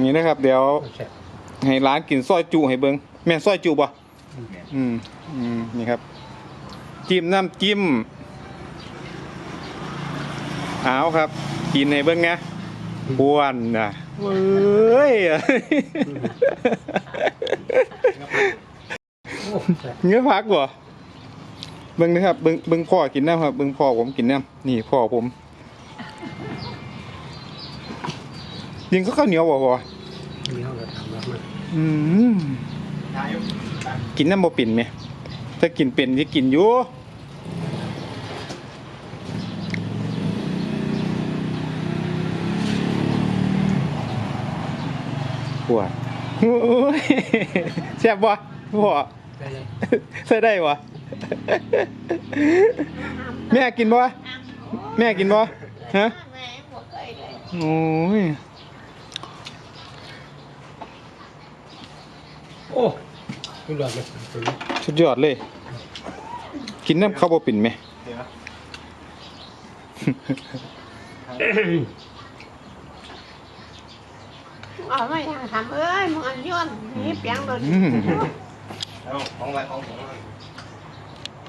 นี่นะครับ เดี๋ยวแซ่บให้ร้านกินซอยจุให้เบิงแม่นซอยจุบ่แม่นอืมอืมนี่ครับ จิ้มน้ำจิ้มเอาครับ กินในเบิ้งไงบ้วนนะเว้ยโอ้แซ่บเนื้อพักบ่เบิ้งนะครับเบิ้งเบิ้งพ่อกินน้ำครับเบิ้งพ่อผมกินน้ำนี่พ่อผม ยิงก็ข้าวเหนียวบ่บ่นี่เขาก็ทำแล้วมาอืมทายุกินน้ำบ่ปิ่นไหมถ้ากินเป็นที่กินอยู่ปวดโอ้ยแซ่บบ่พ่อได้เลยใส่ได้วะแม่กินบ่แม่กินบ่ฮะแม่บ่เคยเลยโอ้ย โอ้สุดยอดเลยตัวนี้สุดยอดเลย กินน้ำข้าวบ่ปิ่นไหมเดี๋ยวเอาไม่ทางทำเอ้ยมึงอันย้อนนี่เปียงโดนอืมเอาของอะไรของผม